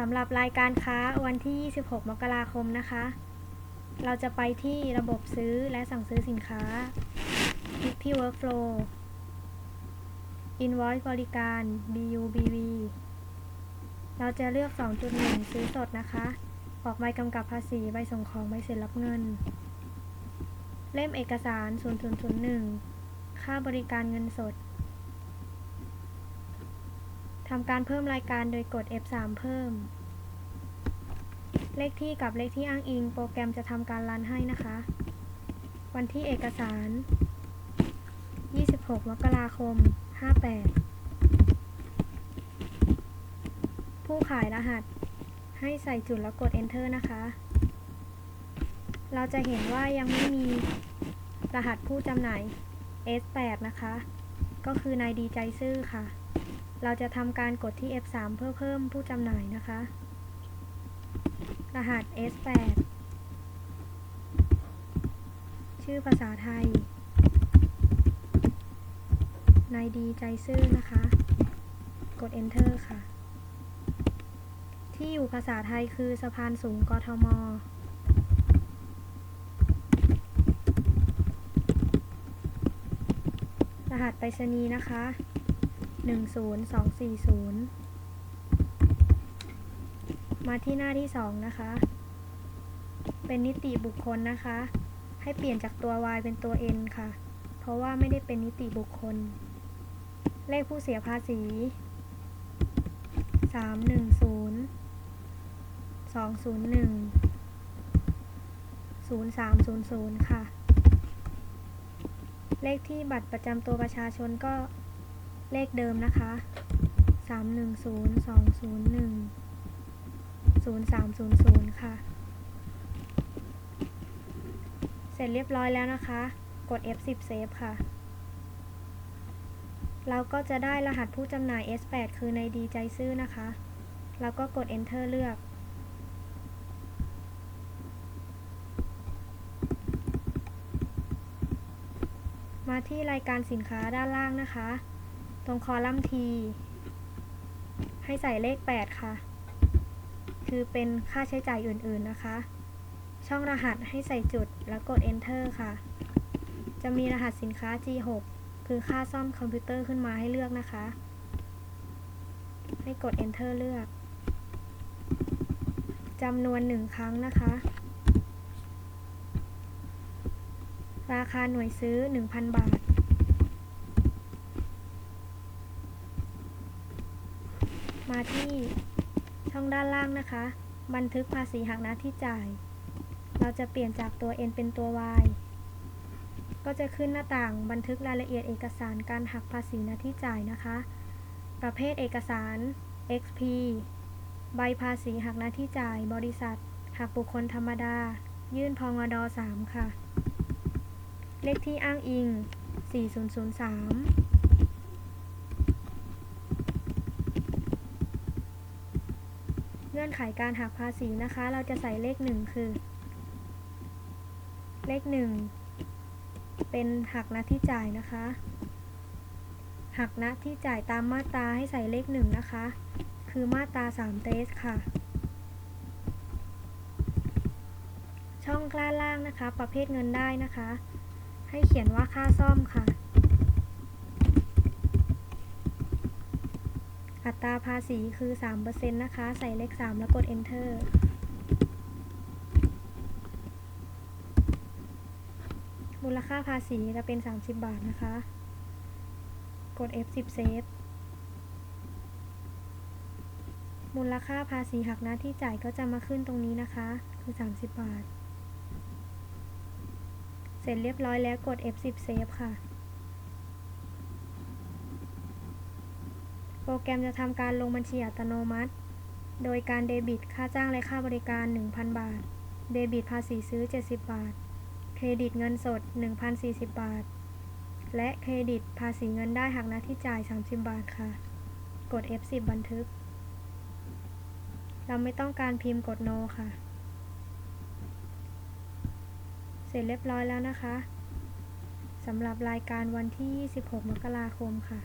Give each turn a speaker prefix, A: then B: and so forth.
A: สำหรับรายการค้าวันที่ 26 มกราคมนะคะ เราจะไปที่ระบบซื้อและสั่งซื้อสินค้า Happy Workflow Invoice บริการ BUBV เราจะเลือก 2.1 ซื้อสดนะคะ ออกใบกำกับภาษี ใบส่งของ ใบเสร็จรับเงิน เล่มเอกสาร 0001 ค่าบริการเงินสด ทำการเพิ่มรายการโดยกด F3 เพิ่ม เลขที่กับเลขที่อ้างอิง โปรแกรมจะทำการรันให้นะคะ วันที่เอกสาร 26 มกราคม 58 ผู้ขายรหัส ให้ใส่จุดแล้วกด Enter นะคะ เราจะเห็นว่ายังไม่มีรหัสผู้จำหน่าย S8 นะคะ ก็คือนายดีใจซื่อค่ะ เราจะทำการกดที่ F3 เพื่อเพิ่มผู้จำหน่ายนะคะ รหัส S8 ชื่อภาษาไทย นายดีใจซื่อนะคะ กด Enter ค่ะ ที่อยู่ภาษาไทยคือสะพานสูงกทมรหัสไปรษณีย์นะคะ 10240มาที่หน้าที่2นะคะ เป็นนิติบุคคลนะคะ ให้เปลี่ยนจากตัว Y เป็นตัว N ค่ะ เพราะว่าไม่ได้เป็นนิติบุคคล เลขผู้เสียภาษี310 201 0300ค่ะ เลขที่บัตรประจำตัวประชาชนก็ เลขเดิมนะคะ 310 201 0300 ค่ะ เสร็จเรียบร้อยแล้วนะคะ กด F10 Save ค่ะ เราก็จะได้รหัสผู้จำหน่าย S8 คือในดีใจซื่อนะคะ แล้วก็กด Enter เลือกมาที่รายการสินค้าด้านล่างนะคะ ตรงคอลัมน์ T ให้ใส่เลข 8 ค่ะ คือเป็นค่าใช้จ่ายอื่นๆนะคะ ช่องรหัสให้ใส่จุดแล้วกด Enter ค่ะ จะมีรหัสสินค้า G6 คือค่าซ่อมคอมพิวเตอร์ขึ้นมาให้เลือกนะคะ ให้กด Enter เลือกจำนวน1ครั้งนะคะ ราคาหน่วยซื้อ 1,000 บาท มาที่ช่องด้านล่างนะคะ บันทึกภาษีหักหน้าที่จ่าย เราจะเปลี่ยนจากตัว N เป็นตัว Y ก็จะขึ้นหน้าต่างบันทึกรายละเอียดเอกสารการหักภาษีหน้าที่จ่ายนะคะ ประเภทเอกสาร XP ใบภาษีหักหน้าที่จ่าย บริษัท หักบุคคลธรรมดา ยื่นพงด3ค่ะ เลขที่อ้างอิง 4003 เงื่อนไขการหักภาษีนะคะ เราจะใส่เลข 1 คือ เลข 1 เป็นหักหน้าที่จ่ายนะคะ หักหน้าที่จ่ายตามมาตราให้ใส่เลข 1 นะคะ คือมาตรา3เตสค่ะ ช่องกล้านล่างนะคะ ประเภทเงินได้นะคะ ให้เขียนว่าค่าซ่อมค่ะ อัตราภาษีคือ 3%นะคะ ใส่เลข 3 แล้วกด enter มูลค่าภาษีจะเป็น 30 บาทนะคะ กด F10 save มูลค่าภาษีหักหน้าที่จ่ายก็จะมาขึ้นตรงนี้นะคะ คือ 30 บาท เสร็จเรียบร้อยแล้วกด F10 save ค่ะ โปรแกรมจะทำการลงบัญชีอัตโนมัติ โดยการเดบิตค่าจ้างและค่าบริการ 1,000 บาท เดบิตภาษีซื้อ 70 บาท เครดิตเงินสด 1,040 บาท และเครดิตภาษีเงินได้หักหน้าที่จ่าย 30 บาทค่ะ กด F10 บันทึก เราไม่ต้องการพิมพ์กด no ค่ะ เสร็จเรียบร้อยแล้วนะคะสำหรับรายการวันที่ 26 มกราคมค่ะ